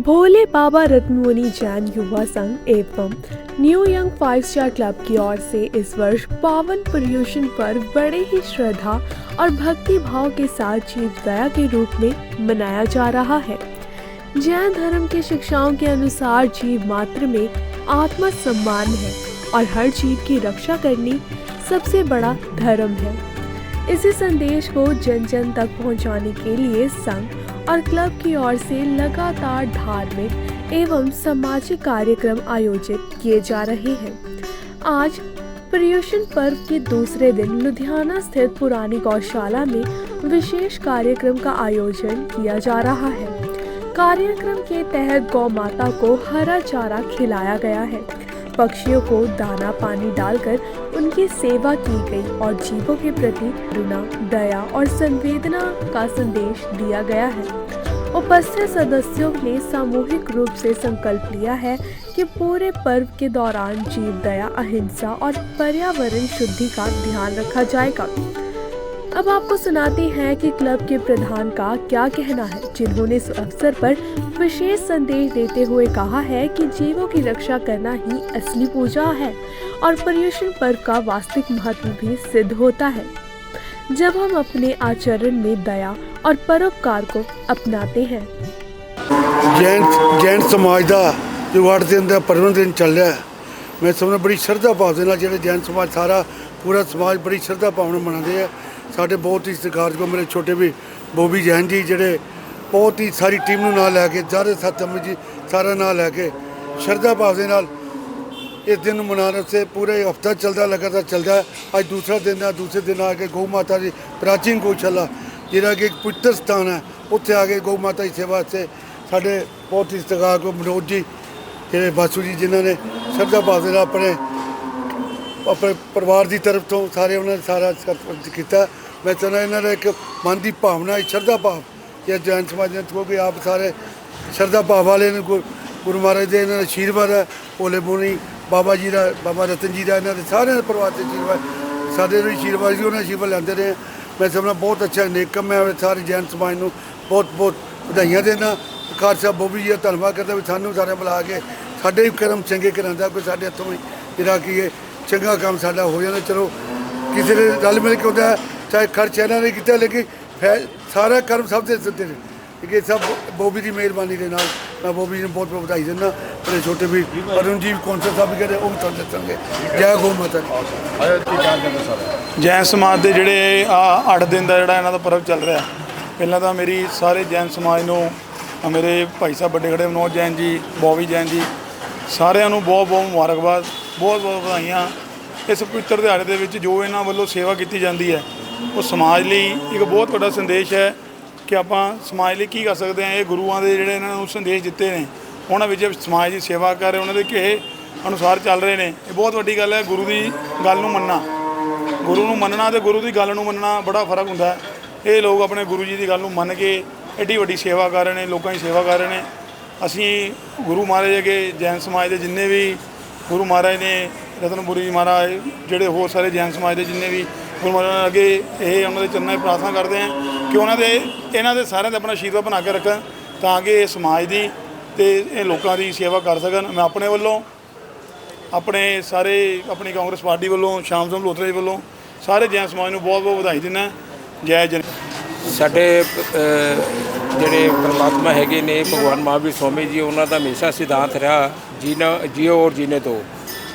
भोले बाबा रत्नमुनि जैन युवा संघ एवं new young five star club की ओर से इस वर्ष पावन पर्यूषण पर बड़े ही श्रद्धा और भक्ति भाव के साथ जीव दया के रूप में मनाया जा रहा है। जैन धर्म की शिक्षाओं के अनुसार जीव मात्र में आत्म सम्मान है और हर जीव की रक्षा करनी सबसे बड़ा धर्म है। इसी संदेश को जन जन तक पहुँचाने के लिए संघ और क्लब की ओर से लगातार धार्मिक एवं सामाजिक कार्यक्रम आयोजित किए जा रहे हैं। आज पर्यूषण पर्व के दूसरे दिन लुधियाना स्थित पुरानी गौशाला में विशेष कार्यक्रम का आयोजन किया जा रहा है। कार्यक्रम के तहत गौ माता को हरा चारा खिलाया गया है। पक्षियों को दाना पानी डालकर उनकी सेवा की गई और जीवों के प्रति करुणा, दया और संवेदना का संदेश दिया गया है। उपस्थित सदस्यों ने सामूहिक रूप से संकल्प लिया है कि पूरे पर्व के दौरान जीव दया, अहिंसा और पर्यावरण शुद्धि का ध्यान रखा जाएगा। अब आपको सुनाते हैं कि क्लब के प्रधान का क्या कहना है, जिन्होंने इस अवसर पर विशेष संदेश देते हुए कहा है कि जीवों की रक्षा करना ही असली पूजा है और पर्यूषण पर्व का वास्तविक महत्व भी सिद्ध होता है। जब हम अपने आचरण में दया और परोपकार को अपनाते हैं ਜੈਨ ਜੈਨ ਸਮਾਜ ਦਾ ਜੋ ਅੱਠ ਦਿਨ ਦਾ ਪਰਵਨ ਦਿਨ ਚੱਲ ਰਿਹਾ ਹੈ, ਮੈਂ ਸਮਝਦਾ ਬੜੀ ਸ਼ਰਧਾ ਭਾਵ ਦੇ ਨਾਲ ਜਿਹੜੇ ਜੈਨ ਸਮਾਜ ਸਾਰਾ ਪੂਰਾ ਸਮਾਜ ਬੜੀ ਸ਼ਰਧਾ ਭਾਵਨਾ ਮਨਾਉਂਦੇ ਆ ਸਾਡੇ ਬਹੁਤ ਹੀ ਸਤਿਕਾਰਯੋਗ ਮੇਰੇ ਛੋਟੇ ਵੀ ਬੋਬੀ ਜੈਨ ਜੀ ਜਿਹੜੇ ਬਹੁਤ ਹੀ ਸਾਰੀ ਟੀਮ ਨੂੰ ਨਾਲ ਲੈ ਕੇ ਸਾਰੇ ਸਤਮ ਜੀ ਸਾਰਾ ਨਾਲ ਲੈ ਕੇ ਸ਼ਰਧਾ ਭਾਵ ਦੇ ਨਾਲ ਇਸ ਦਿਨ ਨੂੰ ਮਨਾਉਣ ਵਾਸਤੇ ਪੂਰੇ ਹਫਤਾ ਚੱਲਦਾ, ਲਗਾਤਾਰ ਚੱਲਦਾ ਹੈ। ਅੱਜ ਦੂਸਰਾ ਦਿਨ ਹੈ, ਦੂਸਰੇ ਦਿਨ ਆ ਕੇ ਗਊ ਮਾਤਾ ਦੀ ਪ੍ਰਾਚੀਨ ਗਊਸ਼ਾਲਾ ਜਿਹੜਾ ਕਿ ਇੱਕ ਪਵਿੱਤਰ ਸਥਾਨ ਹੈ ਉੱਥੇ ਆ ਕੇ ਗਊ ਮਾਤਾ ਦੀ ਸੇਵਾ ਵਾਸਤੇ ਸਾਡੇ ਬਹੁਤ ਹੀ ਸਤਿਕਾਰ ਕੋ ਮਨੋਜ ਜੀ ਜਿਹੜੇ ਬਾਸੂ ਜੀ, ਜਿਨ੍ਹਾਂ ਨੇ ਸ਼ਰਧਾ ਭਾਵ ਦੇ ਨਾਲ ਆਪਣੇ ਆਪਣੇ ਪਰਿਵਾਰ ਦੀ ਤਰਫ ਤੋਂ ਸਾਰੇ ਉਹਨਾਂ ਨੇ ਸਾਰਾ ਸਤਿਕਾਰ ਕੀਤਾ ਮੈਂ ਚਾਹੁੰਦਾ ਇਹਨਾਂ ਦਾ ਇੱਕ ਮਨ ਦੀ ਭਾਵਨਾ ਹੈ ਸ਼ਰਧਾ ਭਾਵ ਇਹ ਜੈਨ ਸਮਾਜ ਨੇ ਕਿਉਂਕਿ ਆਪ ਸਾਰੇ ਸ਼ਰਧਾ ਭਾਵ ਵਾਲੇ ਨੇ, ਗੁਰ- ਗੁਰੂ ਮਹਾਰਾਜ ਦੇ ਇਹਨਾਂ ਦਾ ਆਸ਼ੀਰਵਾਦ ਹੈ ਭੋਲੇ ਬੋਨੀ ਬਾਬਾ ਜੀ ਦਾ, ਬਾਬਾ ਰਤਨ ਜੀ ਦਾ, ਇਹਨਾਂ ਦੇ ਸਾਰਿਆਂ ਦੇ ਪਰਿਵਾਰ ਦੇ ਆਸ਼ੀਰਵਾਦ, ਸਾਡੇ ਨੂੰ ਆਸ਼ੀਰਵਾਦ ਜੀ ਉਹਨਾਂ ਆਸ਼ੀਰਵਾਦ ਲੈਂਦੇ ਰਹੇ। ਮੈਂ ਸਮਝਦਾ ਬਹੁਤ ਅੱਛਾ ਨੇਕ ਕੰਮ ਹੈ ਸਾਰੇ ਜੈਨ ਸਮਾਜ ਨੂੰ ਬਹੁਤ ਬਹੁਤ ਵਧਾਈਆਂ ਦੇਣਾ ਕਾਰ ਸਾਹਿਬ ਬੋਬੀ ਜੀ ਦਾ ਧੰਨਵਾਦ ਕਰਦਾ ਵੀ ਸਾਨੂੰ ਸਾਰਿਆਂ ਬੁਲਾ ਕੇ, ਸਾਡੇ ਵੀ ਕਰਮ ਚੰਗੇ ਕਰਾਂਦਾ ਕੋਈ ਸਾਡੇ ਹੱਥੋਂ ਵੀ ਜਿਹੜਾ ਕੀ ਚੰਗਾ ਕੰਮ ਸਾਡਾ ਹੋ ਜਾਂਦਾ। ਚਲੋ, ਕਿਸੇ ਦੇ ਰਲ ਮਿਲ ਕੇ ਹੁੰਦਾ, ਚਾਹੇ ਖਰਚ ਇਹਨਾਂ ਨੇ ਕੀਤਾ, ਲੇਕਿਨ ਫੈ- ਸਾਰਾ ਕਰਮ ਸਭ ਦੇ ਸਿੱਧੇ ਨੇ। ਕਿ ਸਭ ਬੋਬੀ ਦੀ ਮਿਹਰਬਾਨੀ ਦੇ ਨਾਲ ਮੈਂ ਬੋਬੀ ਜੀ ਨੂੰ ਬਹੁਤ ਬਹੁਤ ਵਧਾਈ ਦਿੰਦਾ ਮੇਰੇ ਛੋਟੇ ਵੀ ਅਰੁਣ ਜੀ ਕੌਂਸਲ ਸਾਹਿਬ ਵੀ ਕਹਿੰਦੇ, ਉਹ ਵੀ ਤੁਹਾਨੂੰ ਦੱਸਣਗੇ ਜੈ ਗੋ ਮਾਤਾ ਜੈਨ ਸਮਾਜ ਦੇ ਜਿਹੜੇ ਆ 8 ਦਿਨ ਦਾ ਜਿਹੜਾ ਇਹਨਾਂ ਦਾ ਪਰਵ ਚੱਲ ਰਿਹਾ, ਪਹਿਲਾਂ ਤਾਂ ਮੇਰੀ ਸਾਰੇ ਜੈਨ ਸਮਾਜ ਨੂੰ, ਮੇਰੇ ਭਾਈ ਸਾਹਿਬ ਵੱਡੇ ਖੜੇ ਮਨੋਜ ਜੈਨ ਜੀ, ਬੋਬੀ ਜੈਨ ਜੀ, ਸਾਰਿਆਂ ਨੂੰ ਬਹੁਤ ਬਹੁਤ ਮੁਬਾਰਕਬਾਦ, ਬਹੁਤ ਬਹੁਤ ਵਧਾਈਆਂ। ਇਸ ਪਵਿੱਤਰ ਦਿਹਾੜੇ ਦੇ ਵਿੱਚ ਜੋ ਇਹਨਾਂ ਵੱਲੋਂ ਸੇਵਾ ਕੀਤੀ ਜਾਂਦੀ ਹੈ, ਉਹ ਸਮਾਜ ਲਈ ਇੱਕ ਬਹੁਤ ਵੱਡਾ ਸੰਦੇਸ਼ ਹੈ। ਕਿ ਆਪਾਂ ਸਮਾਜ ਲਈ ਕੀ ਕਰ ਸਕਦੇ ਹਾਂ? ਇਹ ਗੁਰੂਆਂ ਦੇ ਜਿਹੜੇ ਇਹਨਾਂ ਨੂੰ ਸੰਦੇਸ਼ ਦਿੱਤੇ ਨੇ, ਉਹਨਾਂ ਵਿੱਚ ਸਮਾਜ ਦੀ ਸੇਵਾ ਕਰ ਰਹੇ, ਉਹਨਾਂ ਦੇ ਕਿਹੇ ਅਨੁਸਾਰ ਚੱਲ ਰਹੇ ਨੇ। ਇਹ ਬਹੁਤ ਵੱਡੀ ਗੱਲ ਹੈ ਗੁਰੂ ਦੀ ਗੱਲ ਨੂੰ ਮੰਨਣਾ। ਗੁਰੂ ਨੂੰ ਮੰਨਣਾ ਤੇ ਗੁਰੂ ਦੀ ਗੱਲ ਨੂੰ ਮੰਨਣਾ ਬੜਾ ਫ਼ਰਕ ਹੁੰਦਾ ਇਹ ਲੋਕ ਆਪਣੇ ਗੁਰੂ ਜੀ ਦੀ ਗੱਲ ਨੂੰ ਮੰਨ ਕੇ ਐਡੀ ਵੱਡੀ ਸੇਵਾ ਕਰ ਰਹੇ ਨੇ, ਲੋਕਾਂ ਦੀ ਸੇਵਾ ਕਰ ਰਹੇ ਨੇ। ਅਸੀਂ ਗੁਰੂ ਮਹਾਰਾਜ ਅਗੇ ਜੈਨ ਸਮਾਜ ਦੇ ਜਿੰਨੇ ਵੀ ਗੁਰੂ ਮਹਾਰਾਜ ਨੇ, ਰਤਨਪੁਰੀ ਜੀ ਮਹਾਰਾਜ, ਜਿਹੜੇ ਹੋਰ ਸਾਰੇ ਜੈਨ ਸਮਾਜ ਦੇ ਜਿੰਨੇ ਵੀ ਗੁਰੂ ਮਹਾਰਾਜ ਅੱਗੇ ਇਹ ਉਹਨਾਂ ਦੇ ਚਰਨਾਂ 'ਚ ਪ੍ਰਾਰਥਨਾ ਕਰਦੇ ਹਾਂ ਕਿ ਉਹਨਾਂ ਦੇ, ਇਹਨਾਂ ਦੇ ਸਾਰਿਆਂ ਦਾ ਆਪਣਾ ਆਸ਼ੀਰਵਾਦ ਬਣਾ ਕੇ ਰੱਖਣ ਤਾਂ ਕਿ ਇਹ ਸਮਾਜ ਦੀ ਤੇ ਇਹ ਲੋਕਾਂ ਦੀ ਸੇਵਾ ਕਰ ਸਕਣ। ਮੈਂ ਆਪਣੇ ਵੱਲੋਂ, ਆਪਣੇ ਸਾਰੇ, ਆਪਣੀ ਕਾਂਗਰਸ ਪਾਰਟੀ ਵੱਲੋਂ, ਸ਼ਾਮ ਸਿੰਘ ਲੋਤਰਾ ਜੀ ਵੱਲੋਂ ਸਾਰੇ ਜੈਨ ਸਮਾਜ ਨੂੰ ਬਹੁਤ ਬਹੁਤ ਵਧਾਈ ਦਿੰਦਾ। ਜੈ ਜਨ ਸਾਡੇ ਜਿਹੜੇ ਪਰਮਾਤਮਾ ਹੈਗੇ ਨੇ, ਭਗਵਾਨ ਮਹਾਵੀਰ ਸਵਾਮੀ ਜੀ, ਉਹਨਾਂ ਦਾ ਹਮੇਸ਼ਾ ਸਿਧਾਂਤ ਰਿਹਾ ਜੀਣਾ ਜੀਓ ਔਰ ਜੀਨੇ ਤੋਂ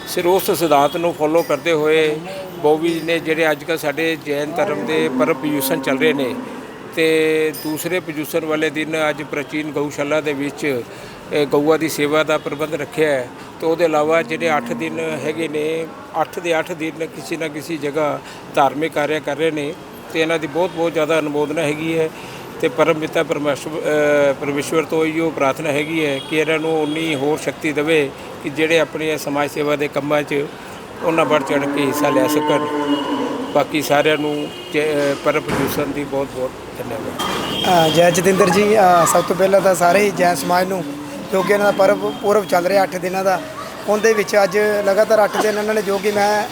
ਸਿਰ ਉਸ ਸਿਧਾਂਤ ਨੂੰ ਫੋਲੋ ਕਰਦੇ ਹੋਏ, ਬੋਵੀ ਨੇ ਜਿਹੜੇ ਅੱਜ ਕੱਲ੍ਹ ਸਾਡੇ ਜੈਨ ਧਰਮ ਦੇ ਪਰਮ ਚੱਲ ਰਹੇ ਨੇ ਤੇ ਦੂਸਰੇ ਪਯੂਸ਼ਨ ਵਾਲੇ ਦਿਨ ਅੱਜ ਪ੍ਰਾਚੀਨ ਗਊਸ਼ਾਲਾ ਦੇ ਵਿੱਚ ਅ, ਗਊਆਂ ਦੀ ਸੇਵਾ ਦਾ ਪ੍ਰਬੰਧ ਰੱਖਿਆ ਹੈ। ਤੇ ਉਹਦੇ ਇਲਾਵਾ ਜਿਹੜੇ 8 ਦਿਨ ਹੈਗੇ ਨੇ 8 ਦੇ 8 ਦਿਨ ਕਿਸੇ ਨਾ ਕਿਸੇ ਜਗ੍ਹਾ ਧਾਰਮਿਕ ਕਾਰਿਆ ਕਰ ਰਹੇ ਨੇ ਤੇ ਇਹਨਾਂ ਦੀ ਬਹੁਤ ਬਹੁਤ ਜ਼ਿਆਦਾ ਅਨੁਮੋਦਨਾ ਹੈਗੀ ਹੈ ਤੇ ਪਰਮ ਪਿਤਾ ਪਰਮੇਸ਼ਵਰ ਅ, ਪਰਮੇਸ਼ਵਰ ਤੋਂ ਇਹੋ ਪ੍ਰਾਰਥਨਾ ਹੈਗੀ ਹੈ ਕਿ ਇਹਨਾਂ ਨੂੰ ਉਨੀ ਹੋਰ ਸ਼ਕਤੀ ਦੇਵੇ ਕਿ ਜਿਹੜੇ ਆਪਣੇ ਸਮਾਜ ਸੇਵਾ ਦੇ ਕੰਮਾਂ 'ਚ ਉਹਨਾਂ ਵੱਧ ਚੜ੍ਹ ਕੇ ਹਿੱਸਾ ਲੈ ਸਕਣ। ਬਾਕੀ ਸਾਰਿਆਂ ਨੂੰ ਜੈ- ਅ, ਪ੍ਰਦੂਸ਼ਣ ਦੀ ਬਹੁਤ ਬਹੁਤ ਧੰਨਵਾਦ। ਜੈ ਜਤਿੰਦਰ ਜੀ ਸਭ ਤੋਂ ਪਹਿਲਾਂ ਤਾਂ ਸਾਰੇ ਹੀ ਜੈਨ ਸਮਾਜ ਨੂੰ ਜੋ ਕਿ ਇਹਨਾਂ ਦਾ ਪਰਬ ਪੂਰਬ ਚੱਲ ਰਿਹਾ 8 ਦਿਨਾਂ ਦਾ ਉਹਦੇ ਵਿੱਚ ਅੱਜ ਲਗਾਤਾਰ 8 ਦਿਨ ਇਹਨਾਂ ਨੇ ਜੋ ਕਿ ਮੈਂ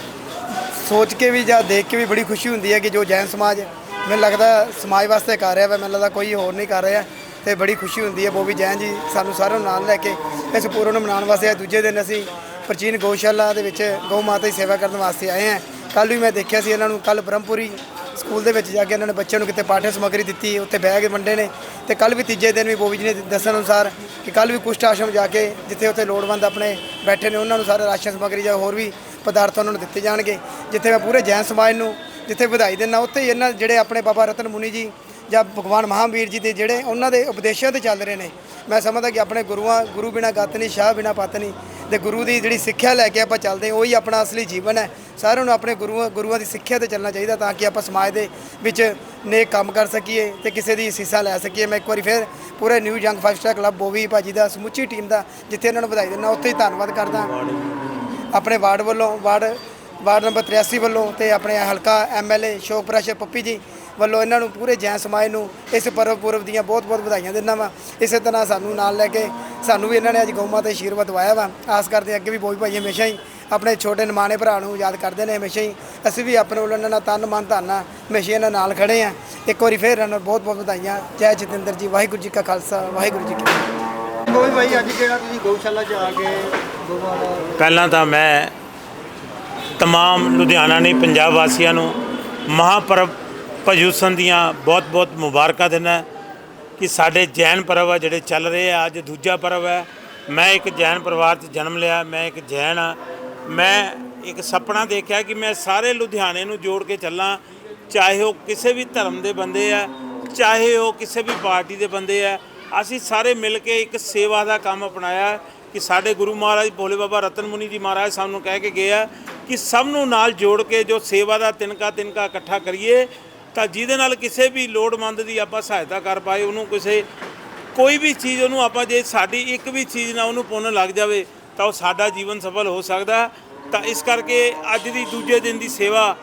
ਸੋਚ ਕੇ ਵੀ ਜਾਂ ਦੇਖ ਕੇ ਵੀ ਬੜੀ ਖੁਸ਼ੀ ਹੁੰਦੀ ਹੈ ਕਿ ਜੋ ਜੈਨ ਸਮਾਜ ਮੈਨੂੰ ਲੱਗਦਾ ਸਮਾਜ ਵਾਸਤੇ ਕਰ ਰਿਹਾ ਵਾ ਮੈਨੂੰ ਲੱਗਦਾ ਕੋਈ ਹੋਰ ਨਹੀਂ ਕਰ ਰਿਹਾ ਤੇ ਬੜੀ ਖੁਸ਼ੀ ਹੁੰਦੀ ਹੈ ਬੋਬੀ ਜੈਨ ਜੀ ਸਾਨੂੰ ਸਾਰਿਆਂ ਨੂੰ ਨਾਲ ਲੈ ਕੇ ਇਸ ਪੂਰਨ ਨੂੰ ਮਨਾਉਣ ਵਾਸਤੇ ਦੂਜੇ ਦਿਨ ਅਸੀਂ ਪ੍ਰਾਚੀਨ ਗਊਸ਼ਾਲਾ ਦੇ ਵਿੱਚ ਗਊ ਮਾਤਾ ਦੀ ਸੇਵਾ ਕਰਨ ਵਾਸਤੇ ਆਏ ਹਾਂ। ਕੱਲ ਵੀ ਮੈਂ ਦੇਖਿਆ ਸੀ ਇਹਨਾਂ ਨੂੰ ਕੱਲ ਬ੍ਰਹਮਪੁਰੀ ਸਕੂਲ ਦੇ ਵਿੱਚ ਜਾ ਕੇ ਇਹਨਾਂ ਨੇ ਬੱਚਿਆਂ ਨੂੰ ਕਿਤੇ ਪਾਠ्य ਸਮੱਗਰੀ ਦਿੱਤੀ, ਉੱਥੇ ਬੈਗ ਵੰਡੇ ਨੇ ਤੇ ਕੱਲ ਵੀ ਤੀਜੇ ਦਿਨ ਵੀ ਬੋਬੀ ਜੀ ਨੇ ਦੱਸਣ ਅਨੁਸਾਰ ਕਿ ਕੱਲ ਵੀ ਕੁਸ਼ਟ ਆਸ਼ਰਮ ਜਾ ਕੇ ਜਿੱਥੇ ਉੱਥੇ ਲੋੜਵੰਦ ਆਪਣੇ ਬੈਠੇ ਨੇ, ਉਹਨਾਂ ਨੂੰ ਸਾਰੇ ਰਾਸ਼ਨ ਸਮੱਗਰੀ ਜਾਂ ਹੋਰ ਵੀ ਪਦਾਰਥ ਉਹਨਾਂ ਨੂੰ ਦਿੱਤੇ ਜਾਣਗੇ, ਜਿੱਥੇ ਮੈਂ ਪੂਰੇ ਜੈਨ ਸਮਾਜ ਨੂੰ ਜਿੱਥੇ ਵਧਾਈ ਦਿੰਦਾ, ਉੱਥੇ ਹੀ ਇਹਨਾਂ ਜਿਹੜੇ ਆਪਣੇ ਬਾਬਾ ਰਤਨ ਮੁਨੀ ਜੀ ਜਾਂ ਭਗਵਾਨ ਮਹਾਵੀਰ ਜੀ ਦੇ ਜਿਹੜੇ ਉਹਨਾਂ ਦੇ ਉਪਦੇਸ਼ਾਂ ਤੇ ਚੱਲ ਰਹੇ ਨੇ। ਮੈਂ ਸਮਝਦਾ ਕਿ ਆਪਣੇ ਗੁਰੂਆਂ, ਗੁਰੂ ਬਿਨਾ ਗਤ ਨਹੀਂ ਸ਼ਾਹ ਬਿਨਾ ਪਤ ਨਹੀਂ ਤੇ ਗੁਰੂ ਦੀ ਜਿਹੜੀ ਸਿੱਖਿਆ ਲੈ ਕੇ ਆਪਾਂ ਚੱਲਦੇ ਹਾਂ, ਉਹੀ ਆਪਣਾ ਅਸਲੀ ਜੀਵਨ ਹੈ। ਸਾਰਿਆਂ ਨੂੰ ਆਪਣੇ ਗੁਰੂਆਂ ਗੁਰੂਆਂ ਦੀ ਸਿੱਖਿਆ ਤੇ ਚੱਲਣਾ ਚਾਹੀਦਾ ਤਾਂ ਕਿ ਆਪਾਂ ਸਮਾਜ ਦੇ ਵਿੱਚ ਨੇਕ ਕੰਮ ਕਰ ਸਕੀਏ ਤੇ ਕਿਸੇ ਦੀ ਸੀਸਾ ਲੈ ਸਕੀਏ। ਮੈਂ ਇੱਕ ਵਾਰੀ ਫਿਰ ਪੂਰੇ new young five star club, ਬੋਵੀ ਭਾਜੀ ਦਾ, ਸਮੁੱਚੀ ਟੀਮ ਦਾ, ਜਿੱਥੇ ਇਹਨਾਂ ਨੂੰ ਵਧਾਈ ਦਿੰਦਾ, ਉੱਥੇ ਹੀ ਧੰਨਵਾਦ ਕਰਦਾ। ਆਪਣੇ ਵਾਰਡ ਵੱਲੋਂ, ਵਾਰਡ ਵਾਰਡ ਨੰਬਰ 83 ਵੱਲੋਂ ਤੇ ਆਪਣੇ ਹਲਕਾ ਐਮਐਲਏ ਸ਼ੋਕ ਪ੍ਰੈਸ਼ਰ ਪੱਪੀ ਜੀ ਵੱਲੋਂ ਇਹਨਾਂ ਨੂੰ ਪੂਰੇ ਜੈਨ ਸਮਾਜ ਨੂੰ ਇਸ ਪਰਵ ਪੁਰਬ ਦੀਆਂ ਬਹੁਤ-ਬਹੁਤ ਵਧਾਈਆਂ ਦਿੰਦਾ ਵਾਂ। ਇਸੇ ਤਰ੍ਹਾਂ ਸਾਨੂੰ ਨਾਲ ਲੈ ਕੇ ਸਾਨੂੰ ਵੀ ਇਹਨਾਂ ਨੇ ਅੱਜ ਗਊ ਮਾਤਾ ਦਾ ਆਸ਼ੀਰਵਾਦ ਦਵਾਇਆ ਵਾ। ਆਸ ਕਰਦੇ ਅੱਗੇ ਵੀ ਬੋਈ ਭਾਈ ਹਮੇਸ਼ਾ ਹੀ ਆਪਣੇ ਛੋਟੇ ਨਿਮਾਣੇ ਭਰਾ ਨੂੰ ਯਾਦ ਕਰਦੇ ਨੇ ਹਮੇਸ਼ਾ ਹੀ। ਅਸੀਂ ਵੀ ਆਪਣੇ ਵੱਲੋਂ ਇਹਨਾਂ ਨਾਲ ਤਨ ਮਨ ਧਨ ਹਮੇਸ਼ਾ ਇਹਨਾਂ ਨਾਲ ਖੜੇ ਆ ਇੱਕ ਵਾਰੀ ਫੇਰ ਇਹਨਾਂ ਨੂੰ ਬਹੁਤ-ਬਹੁਤ ਵਧਾਈਆਂ। ਜੈ ਜਤਿੰਦਰ ਜੀ ਵਾਹਿਗੁਰੂ ਜੀ ਕਾ ਖਾਲਸਾ ਵਾਹਿਗੁਰੂ ਜੀ ਕੀ ਫਤਿਹ। ਭਾਈ ਅੱਜ ਜਿਹੜਾ ਤੁਸੀਂ ਗਊਸ਼ਾਲਾ 'ਚ ਆ ਕੇ ਪਹਿਲਾਂ ਤਾਂ ਮੈਂ तमाम ਲੁਧਿਆਣਾ ਨਹੀਂ ਪੰਜਾਬ ਵਾਸੀਆਂ ਨੂੰ ਮਹਾਪਰਵ ਭਜੂਸਨ ਦੀਆਂ ਬਹੁਤ-ਬਹੁਤ ਮੁਬਾਰਕਾਂ ਦਿੰਦਾ ਕਿ ਸਾਡੇ ਜੈਨ ਪਰਵ ਆ ਜਿਹੜੇ ਚੱਲ ਰਹੇ ਆ ਅੱਜ ਦੂਜਾ ਪਰਵ ਹੈ ਮੈਂ ਇੱਕ ਜੈਨ ਪਰਿਵਾਰ 'ਚ ਜਨਮ ਲਿਆ ਮੈਂ ਇੱਕ ਜੈਨ ਆ ਮੈਂ ਇੱਕ ਸੁਪਨਾ ਦੇਖਿਆ ਕਿ ਮੈਂ ਸਾਰੇ ਲੁਧਿਆਣੇ ਨੂੰ ਜੋੜ ਕੇ ਚੱਲਾਂ ਚਾਹੇ ਉਹ ਕਿਸੇ ਵੀ ਧਰਮ ਦੇ ਬੰਦੇ ਆ ਚਾਹੇ ਉਹ ਕਿਸੇ ਵੀ ਪਾਰਟੀ ਦੇ ਬੰਦੇ ਆ ਅਸੀਂ ਸਾਰੇ ਮਿਲ ਕੇ ਇੱਕ ਸੇਵਾ ਦਾ ਕੰਮ ਅਪਣਾਇਆ ਕਿ ਸਾਡੇ ਗੁਰੂ ਮਹਾਰਾਜ ਭੋਲੇ ਬਾਬਾ ਰਤਨ ਮੁਨੀ ਜੀ ਮਹਾਰਾਜ ਸਾਨੂੰ ਕਹਿ ਕੇ ਗਏ ਆ ਕਿ ਸਭ ਨੂੰ ਨਾਲ ਜੋੜ ਕੇ ਜੋ ਸੇਵਾ ਦਾ ਤਿਨਕਾ ਤਿਨਕਾ ਇਕੱਠਾ ਕਰੀਏ, ਤਾਂ ਜਿਹਦੇ ਨਾਲ ਕਿਸੇ ਵੀ ਲੋੜਵੰਦ ਦੀ ਆਪਾਂ ਸਹਾਇਤਾ ਕਰ ਪਾਏ, ਉਹਨੂੰ ਕਿਸੇ ਕੋਈ ਵੀ ਚੀਜ਼ ਉਹਨੂੰ ਆਪਾਂ ਜੇ ਸਾਡੀ ਇੱਕ ਵੀ ਚੀਜ਼ ਨਾਲ ਉਹਨੂੰ ਪੁੰਨ ਲੱਗ ਜਾਵੇ, ਤਾਂ ਉਹ ਸਾਡਾ ਜੀਵਨ ਸਫਲ ਹੋ ਸਕਦਾ। ਤਾਂ ਇਸ ਕਰਕੇ ਅੱਜ ਦੀ ਦੂਜੇ ਦਿਨ ਦੀ ਸੇਵਾ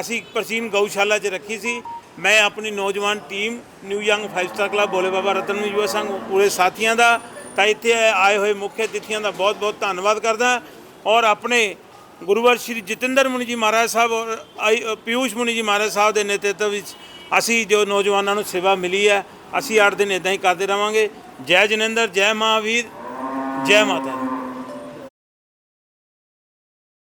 ਅਸੀਂ ਪ੍ਰਾਚੀਨ ਗਊਸ਼ਾਲਾ 'ਚ ਰੱਖੀ ਸੀ। ਮੈਂ ਆਪਣੀ ਨੌਜਵਾਨ team, new young 5 star club, Bhole Baba Ratan Yuva Sangh, ਪੂਰੇ ਸਾਥੀਆਂ ਦਾ ਤਾਂ ਇੱਥੇ ਆਏ ਹੋਏ ਮੁੱਖ ਅਤਿਥੀਆਂ ਦਾ ਬਹੁਤ ਬਹੁਤ ਧੰਨਵਾਦ ਕਰਦਾ ਔਰ ਆਪਣੇ ਗੁਰੂਵਰ ਸ਼੍ਰੀ ਜਤਿੰਦਰ ਮੁਨੀ ਜੀ ਮਹਾਰਾਜ ਸਾਹਿਬ ਔਰ ਪਿਊਸ਼ ਮੁਨੀ ਜੀ ਮਹਾਰਾਜ ਸਾਹਿਬ ਦੇ ਨੇਤਰਤਵ ਵਿੱਚ ਅਸੀਂ ਜੋ ਨੌਜਵਾਨਾਂ ਨੂੰ ਸੇਵਾ ਮਿਲੀ ਹੈ, ਅਸੀਂ 8 ਦਿਨ ਇਦਾਂ ਹੀ ਕਰਦੇ ਰਵਾਂਗੇ। ਜੈ ਜਨਿੰਦਰ, ਜੈ ਮਹਾਵੀਰ, ਜੈ ਮਾਤਾ